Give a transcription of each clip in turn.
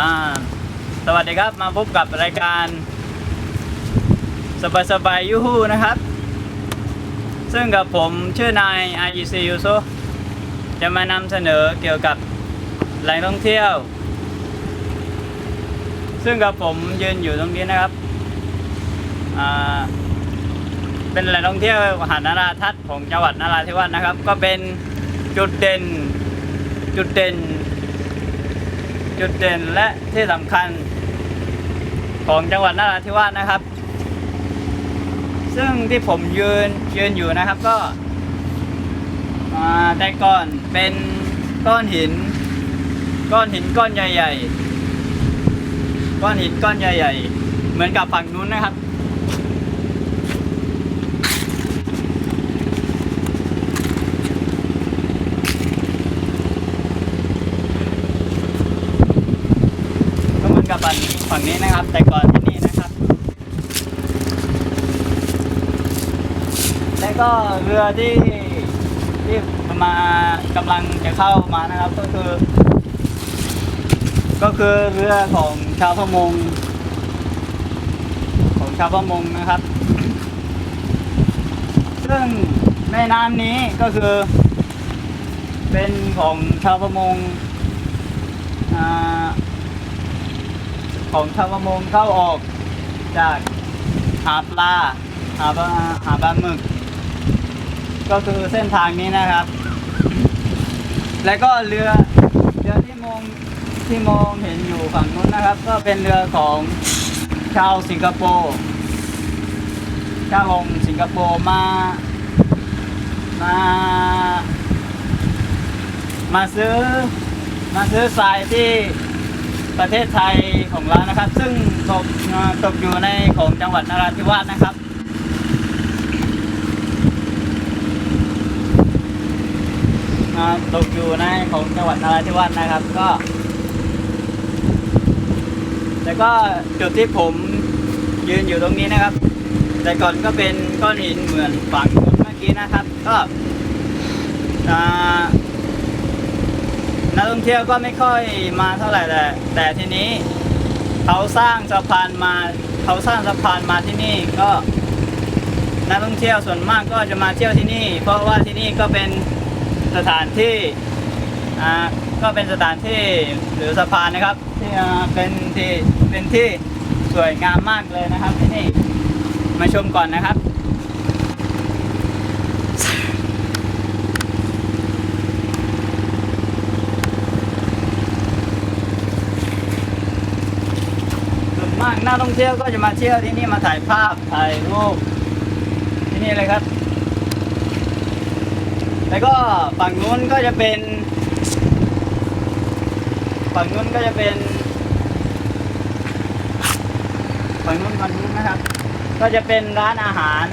อ่าสวัสดีครับมาพบกับรายการ สบายสบายยูฮูนะครับ ซึ่งกับผมชื่อนาย IEC ยูโซจะมานำเสนอเกี่ยวกับแหล่งท่องเที่ยว ซึ่งกับผมยืนอยู่ตรงนี้นะครับอ่าเป็นแหล่งท่องเที่ยวหาดนาราทัศน์ของจังหวัดนาราธิวาสนะครับ ก็เป็นจุดเด่นจุดเด่น จุดเด่นและที่สำคัญของจังหวัดนราธิวาสนะครับ ซึ่งที่ผมยืนยืนอยู่นะครับก็แต่ก่อนเป็นก้อนหิน ก้อนหินก้อนใหญ่ ๆ ก้อนหินก้อนใหญ่ ๆ เหมือนกับฝั่งนู้นนะครับ ก็เหมือนกับ ฝั่งฝั่งนี้นะครับ แต่ก่อนที่นี่นะครับ และก็เรือที่ที่มากำลังจะเข้ามานะครับก็คือ ก็คือเรือของชาวประมง ของชาวประมงนะครับ ซึ่งแม่น้ำนี้ก็คือ เป็นของชาวประมงอ่า ของชาวประมงเข้าออก จากหาปลาหาปลาหาปลาหมึก ก็คือเส้นทางนี้นะครับ แล้วก็เรือเรือที่มองที่มองเห็นอยู่ฝั่งนู้นนะครับ ก็เป็นเรือของชาวสิงคโปร์ชาวของสิงคโปร์มามามาซื้อมาซื้อทรายที่ ประเทศไทยของเรานะครับ ซึ่งตกตกอยู่ในของจังหวัดนราธิวาสนะครับตกอยู่ในของจังหวัดนราธิวาสนะครับก็ แล้วก็จุดที่ผมยืนอยู่ตรงนี้นะครับ แต่ก่อนก็เป็นก้อนหินเหมือนฝังเมื่อกี้นะครับ ก็อ่า นักท่องเที่ยวก็ไม่ค่อยมาเท่าไหร่แต่แต่ทีนี้เขาสร้างสะพานมาเขาสร้างสะพานมาที่นี่ก็นักท่องเที่ยวส่วนมากก็จะมาเที่ยวที่นี่ เพราะว่าที่นี่ก็เป็นสถานที่อ่าก็เป็นสถานที่หรือสะพานนะครับที่เป็นที่เป็นที่สวยงามมากเลยนะครับที่นี่มาชมก่อนนะครับ ส่ว นักท่องเที่ยวก็จะมาเที่ยวที่นี่มาถ่ายภาพถ่ายรูปที่นี่เลยครับ แล้วก็ฝั่งนู้นก็จะเป็น ฝั่งนู้นก็จะเป็น ฝั่งนู้นฝั่งนู้นนะครับ ก็จะเป็นร้านอาหาร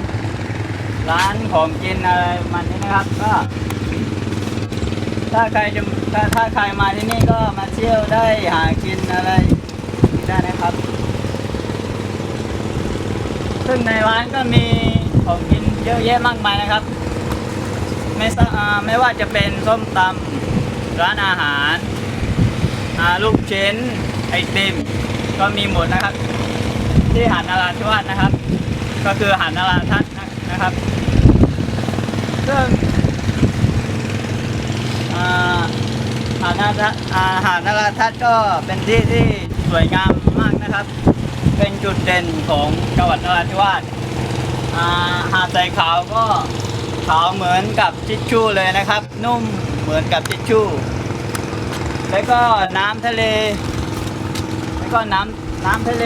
ร้านของกินอะไรมันนี้นะครับ ก็ ถ้าใครจะถ้าถ้าใครมาที่นี่ก็มาเที่ยวได้หากินอะไรได้นะครับ ซึ่งในร้านก็มีของกินเยอะแยะมากมายนะครับ ไม่ไม่ว่าจะเป็นส้มตำร้านอาหารลูกชิ้นไอติมก็มีหมดนะครับ ที่หาดนาราธิวาสนะครับ ก็คือหาดนาราทัศน์นะครับซึ่งหาดนาราอ่าหาดนาราทัศน์ก็เป็นที่ที่สวยงามมากนะครับ เป็นจุดเด่นของจังหวัดนราธิวาสอ่าหาดทรายขาวก็ขาวเหมือนกับทิชชู่เลยนะครับ นุ่มเหมือนกับทิชชู่ แล้วก็น้ำทะเล แล้วก็น้ำน้ำทะเล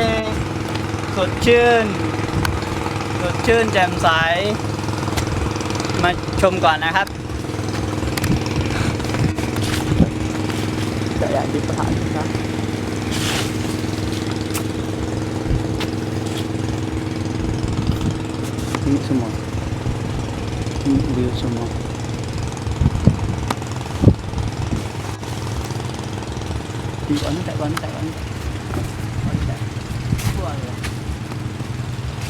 สดชื่น สดชื่นแจ่มใส มาชมก่อนนะครับ Kaya di pa ka. Ini semua. Ini dia semua. Di ano tak ano tak ano. Ano tak. Buat lah.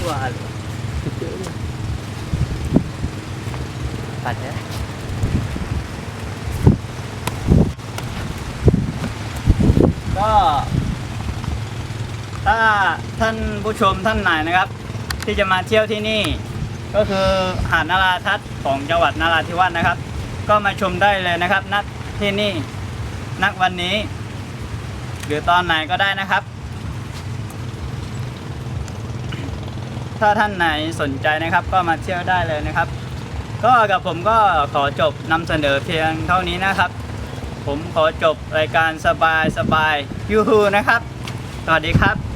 Buat lah. Betul lah. Pada. ก็ ถ้าท่านผู้ชมท่านไหนนะครับ ที่จะมาเที่ยวที่นี่ ก็คือหาดนาราทัศน์ของจังหวัดนาราธิวาสนะครับ ก็มาชมได้เลยนะครับณที่นี่ณวันนี้ หรือตอนไหนก็ได้นะครับ ถ้าท่านไหนสนใจนะครับ ก็มาเที่ยวได้เลยนะครับ ก็กับผมก็ขอจบนำเสนอเพียงเท่านี้นะครับ ผมขอจบรายการสบายสบายยูฮูนะครับ สวัสดีครับ